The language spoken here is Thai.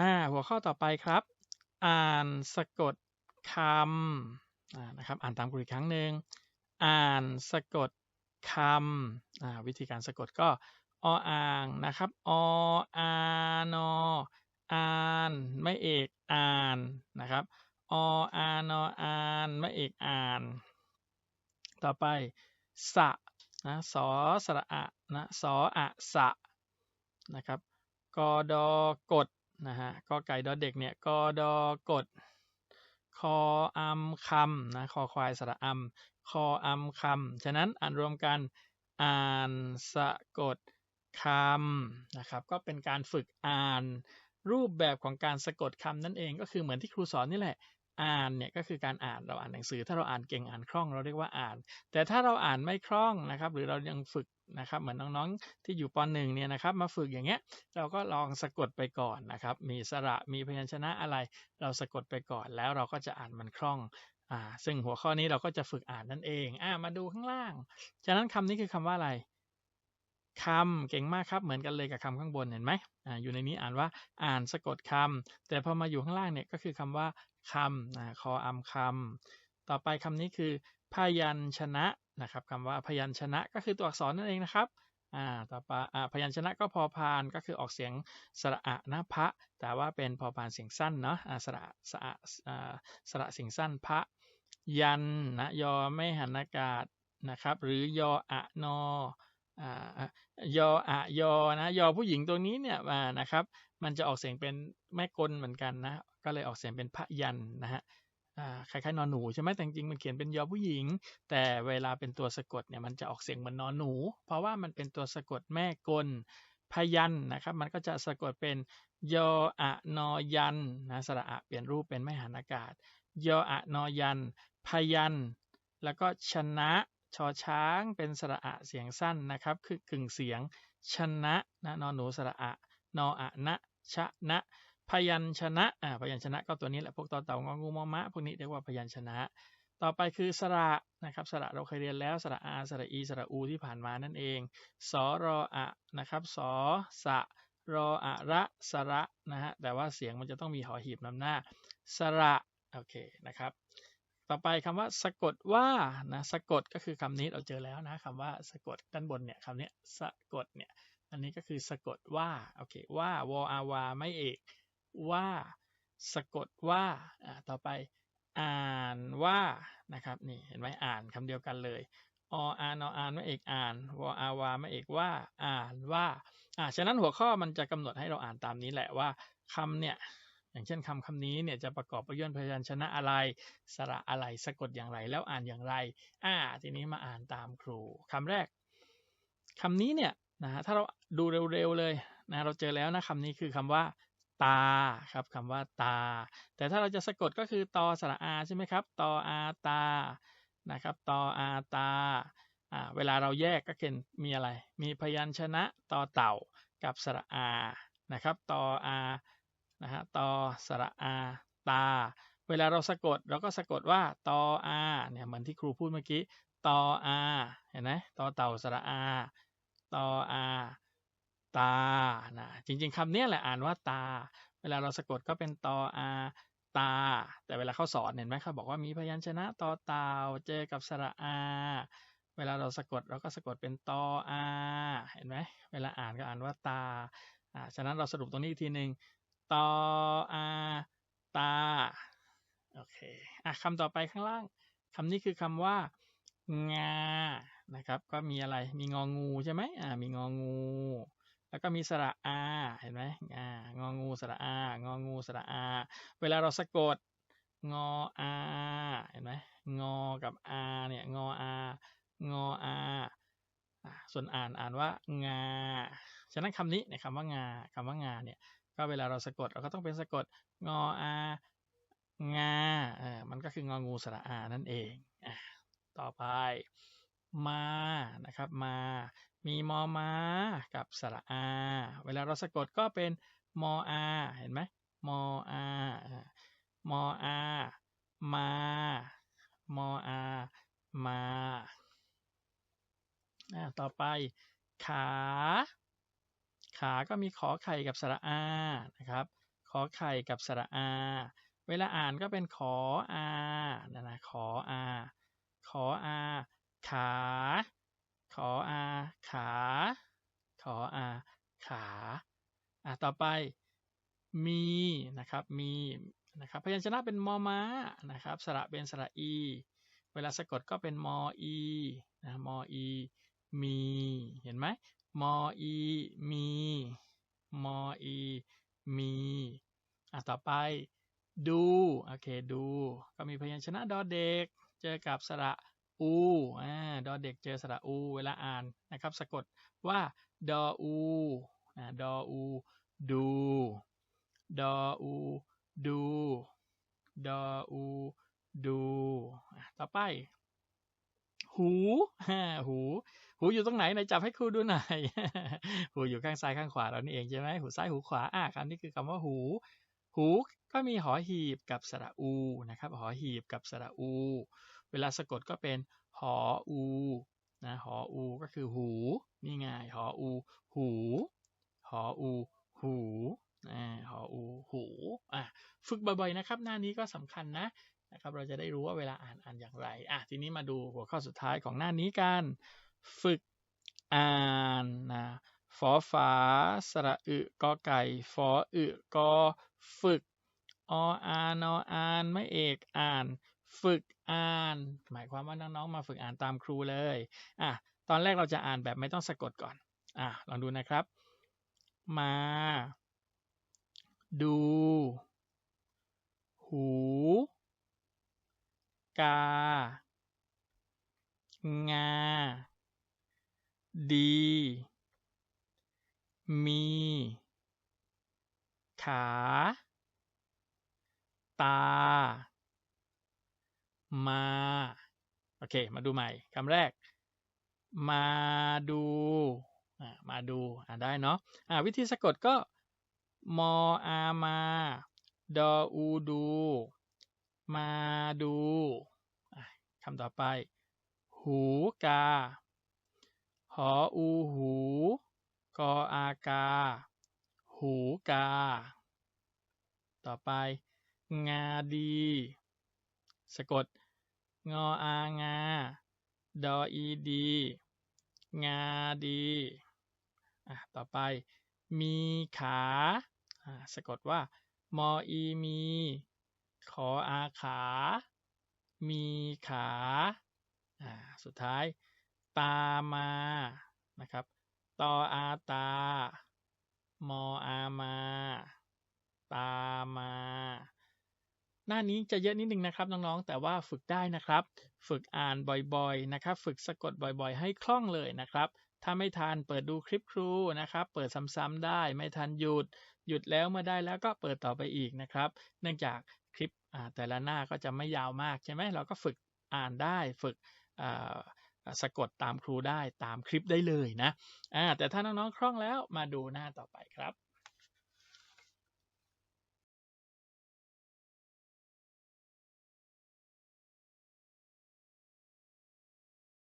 อ่าหัวข้อต่อไปครับ อ่านสะกดคำนะครับอ่านตามครูอีกครั้งหนึ่งอ่านสะกดคำวิธีการสะกดก็ออ่างนะครับออานออ่านไม่เอกอ่านนะครับออานออ่านไม่เอกอ่าน ต่อไปสะนะสอสระอะนะสออะสะนะครับกอดอกด นะฮะกอไก่ดอเด็กเนี่ยกอดอกด คออัมคำนะคอควายสระอัมคออัมคำฉะนั้นอ่านรวมกันอ่านสะกดคำนะครับก็เป็นการฝึกอ่านรูปแบบของการสะกดคำนั่นเองก็คือเหมือนที่ครูสอนนี่แหละอ่านเนี่ยก็คือการอ่านเราอ่านหนังสือ ถ้าเราอ่านเก่งอ่านคล่องเราเรียกว่าอ่าน แต่ถ้าเราอ่านไม่คล่องนะครับ หรือเรายังฝึก นะครับเหมือนน้องๆที่อยู่ปหนึ่งเนี่ยนะครับมาฝึกอย่างเงี้ยเราก็ลองสะกดไปก่อนนะครับมีสระมีพยัญชนะอะไร เราสะกดไปก่อนแล้วเราก็จะอ่านมันคล่องอ่าซึ่งหัวข้อนี้เราก็จะฝึกอ่านนั่นเองอ่ามาดูข้างล่าง ฉะนั้นคำนี้คือคำว่าอะไรคำเก่งมากครับเหมือนกันเลยกับคำข้างบนเห็นไหมอ่าอยู่ในนี้อ่านว่าอ่านสะกดคำแต่พอมาอยู่ข้างล่างเนี่ยก็คือคำว่าคำนะคออำคำต่อไปคำนี้คือ พยัญชนะนะครับคำว่าพยัญชนะก็คือตัวอักษรนั่นเองนะครับอ่าต่อไปอ่าพยัญชนะก็พอพานก็คือออกเสียงสระอะนะพระแต่ว่าเป็นพอพานเสียงสั้นเนาะอ่าสระสระอ่าสระเสียงสั้นพระยันนะยอไม่หันอากาศนะครับหรือยออะนอยออะยอนะยอผู้หญิงตัวนี้เนี่ยนะครับ มันจะออกเสียงเป็นแม่กลเหมือนกันนะก็เลยออกเสียงเป็นพยันนะฮะ คล้ายๆนอนหนูใช่ไหมแต่จริงมันเขียนเป็นยอผู้หญิง แต่เวลาเป็นตัวสะกดเนี่ยมันจะออกเสียงเหมือนนอนหนู เพราะว่ามันเป็นตัวสะกดแม่กลพยันนะครับมันก็จะสะกดเป็นยออะนอยันนะสระอะเปลี่ยนรูปเป็นไม่หันอากาศ ยออะนอยัน พยัน แล้วก็ชนะชอช้างเป็นสระอะเสียงสั้นนะครับคือกึ่งเสียงชนะนะนอนหนูสระอะนออะนะชะนะ พยัญชนะอ่าพยัญชนะก็ตัวนี้แหละพวกต่อเต่างองูมอมะพวกนี้เรียกว่าพยัญชนะ ต่อไปคือสระนะครับสระเราเคยเรียนแล้วสระอาสระอีสระอูที่ผ่านมานั่นเองสรออะนะครับสสะรออะระสระนะฮะแต่ว่าเสียงมันจะต้องมีหอหีบนำหน้า สระโอเคนะครับ ต่อไปคำว่าสะกดว่านะสะกดก็คือคำนี้เราเจอแล้วนะคำว่าสะกดด้านบนเนี่ยคำนี้สะกดเนี่ยอันนี้ก็คือสะกดว่าโอเคว่าวออาวาไม่เอก ว่าสะกดว่าอ่าต่อไปอ่านว่านะครับนี่เห็นไหมอ่านคำเดียวกันเลยออ่านออ่านไม่เอกอ่านวออาวาไม่เอกว่าอ่านว่าอ่าฉะนั้นหัวข้อมันจะกำหนดให้เราอ่านตามนี้แหละว่าคำเนี่ยอย่างเช่นคำคำนี้เนี่ยจะประกอบประโยคพยัญชนะอะไร สระอะไรสะกดอย่างไร แล้วอ่านอย่างไรอ่าทีนี้มาอ่านตามครูคำแรกคำนี้เนี่ยนะฮะถ้าเราดูเร็วๆเลยนะเราเจอแล้วนะคำนี้คือคำว่า ตาครับคำว่าตา แต่ถ้าเราจะสะกดก็คือตอสระอาใช่ไหมครับตออาตานะครับตออาตาเวลาเราแยกก็เห็นมีอะไร มีพยัญชนะตอเต่ากับสระอานะครับตออานะฮะตอสระอาตา เวลาเราสะกดเราก็สะกดว่าตออาเนี่ยเหมือนที่ครูพูดเมื่อกี้ตออาเห็นไหมตอเต่าสระอาตออา ตานะจริงๆคำนี้แหละอ่านว่าตา เวลาเราสะกดก็เป็นตออาตา แต่เวลาเขาสอนเห็นไหมเขาบอกว่ามีพยัญชนะตอเตาเจอกับสระอา เวลาเราสะกดเราก็สะกดเป็นตออาเห็นไหมเวลาอ่านก็อ่านว่าตาอ่าฉะนั้นเราสรุปตรงนี้อีกทีหนึ่งตออาตาโอเคอะคำต่อไปข้างล่างคำนี้คือคำว่า งานะครับ ก็มีอะไรมีงองูใช่ไหมอ่ามีงองู แล้วก็มีสระอาเห็นไหมอ่างองูสระอางองูสระอา เวลาเราสะกดงออาเห็นไหมงอกับอาเนี่ยงออางออาส่วนอ่านอ่านว่างา ฉะนั้นคำนี้ในคำว่างาคำว่างาเนี่ยก็เวลาเราสะกดเราก็ต้องเป็นสะกดงออางาเออมันก็คืององูสระอานั่นเองอต่อไปมานะครับมา มีมอมากับสระอา เวลาเราสะกดก็เป็นมออาเห็นไหมมออามออา มามออา มาต่อไป ขา ขาก็มีขอไข่กับสระอา นะครับ ขอไข่กับสระอา เวลาอ่านก็เป็นขออานะนะขออา ขออา ขา ขออา ขาขออาขาอะต่อไปมีนะครับมีนะครับพยัญชนะเป็นมอม้านะครับสระเป็นสระอี เวลาสะกดก็เป็นมออีนะมออีมีเห็นไหมมออีมีมออีมีอะต่อไปดูโอเคดู ก็มีพยัญชนะดอเด็ก เจอกับสระ อูอ่าดอเด็กเจอสระอู เวลาอ่านนะครับ สะกดว่าดออูอ่าดออูดูดออูดูดออูดูต่อไป หูหู หูอยู่ตรงไหนไหนจับให้ครูดูหน่อยหูอยู่ข้างซ้ายข้างขวาเรานี่เองใช่ไหมหูซ้ายหูขวาอะคำนี้คือคำว่าหู หูก็มีหอหีบกับสระอูนะครับ หอหีบกับสระอู เวลาสะกดก็เป็นหออูนะหออู ก็คือหูนี่ไงหออูหูหออูหูอ่าหออูหูอะฝึกบ่อยๆนะครับ หน้านี้ก็สำคัญนะนะครับ เราจะได้รู้ว่าเวลาอ่านอ่านอย่างไรอะทีนี้มาดูหัวข้อสุดท้ายของหน้านี้กัน ฝึกอ่านนะฟอฝาสระอึกอไก่ฟออึกอฝึกออานออานไม่เอกอ่าน ฝึกอ่าน หมายความว่าน้องๆ มาฝึกอ่านตามครูเลยอะตอนแรกเราจะอ่านแบบไม่ต้องสะกดก่อนอะลองดูนะครับ มา ดู หู กา งา ดี มี ขา ตา มาโอเค มาดูใหม่คำแรก มาดูมาดูอ่าได้เนาะอ่าวิธีสะกดก็มออามาดออูดู มาดูคำต่อไป หูกา หออูหูกออากา หูกา ต่อไป งาดี สะกด งออางา ดออีดี งาดีอะต่อไป มีขาอะสะกดว่ามออีมี ขออาขา มีขาอ่าสุดท้าย ตามา นะครับ ตออาตา มออามา ตามา หน้านี้จะเยอะนิดนึงนะครับน้องๆ แต่ว่าฝึกได้นะครับ ฝึกอ่านบ่อยๆนะครับ ฝึกสะกดบ่อยๆ ให้คล่องเลยนะครับ ถ้าไม่ทันเปิดดูคลิปครูนะครับ เปิดซ้ำๆได้ไม่ทันหยุด หยุดแล้วเมื่อได้แล้วก็เปิดต่อไปอีกนะครับ เนื่องจากคลิปแต่ละหน้าก็จะไม่ยาวมากใช่ไหมเราก็ฝึกอ่านได้ฝึกสะกดตามครูได้ตามคลิปได้เลยนะแต่ถ้าน้องๆคล่องแล้วมาดูหน้าต่อไปครับ